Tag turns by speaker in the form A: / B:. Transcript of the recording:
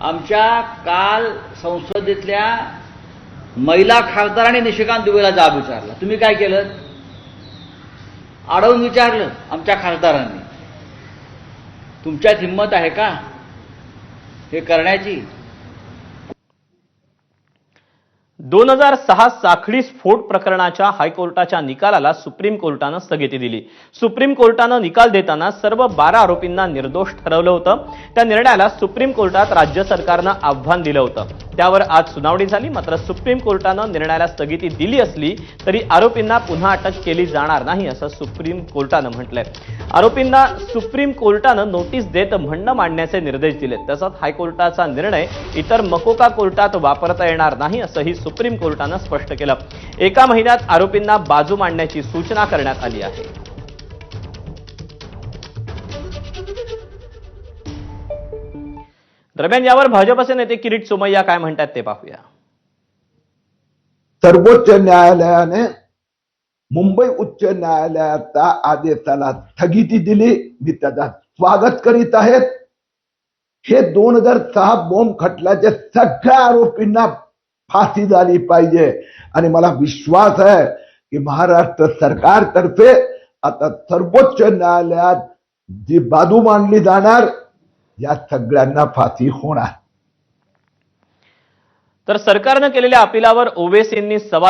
A: आमच्या काल संसदेतल्या महिला खासदारांनी निशिकांत दुबेला जाब विचारला. तुम्ही काय केलं? अडवून विचारलं आमच्या खासदारांनी. तुमच्यात हिंमत आहे का? हे करण्याची?
B: दोन हजार सहा साखळी स्फोट प्रकरणाच्या हायकोर्टाच्या निकालाला सुप्रीम कोर्टानं स्थगिती दिली. सुप्रीम कोर्टानं निकाल देताना सर्व बारा आरोपींना निर्दोष ठरवलं होतं. त्या निर्णयाला सुप्रीम कोर्टात राज्य सरकारनं आव्हान दिलं होतं. त्यावर आज सुनावणी झाली. मात्र सुप्रीम कोर्टानं निर्णयाला स्थगिती दिली असली तरी आरोपींना पुन्हा अटक केली जाणार नाही असं सुप्रीम कोर्टानं म्हटलंय. आरोपींना सुप्रीम कोर्टानं नोटीस देत म्हणणं मांडण्याचे निर्देश दिले तसंच हायकोर्टाचा निर्णय इतर मकोका कोर्टात वापरता येणार नाही असंही सुप्रीम कोर्टानं स्पष्ट केलं. एका महिन्यात आरोपींना बाजू मांडण्याची सूचना करण्यात आली आहे. दरम्यान यावर भाजपचे नेते किरीट सोमय्या काय म्हणतात ते पाहूया.
C: सर्वोच्च न्यायालयाने मुंबई उच्च न्यायालयाचा आदेशाला स्थगिती दिली. मी त्याचा स्वागत करीत आहेत. हे दोन हजार सहा बॉम्ब खटल्याचे सगळ्या आरोपींना फाशी झाली पाहिजे. आणि मला विश्वास आहे की महाराष्ट्र सरकारतर्फे आता सर्वोच्च न्यायालयात जी बाजू मांडली जाणार या सगळ्यांना फाशी होणार.
B: तर सरकारनं केलेल्या अपिलावर ओवेसींनी सवाल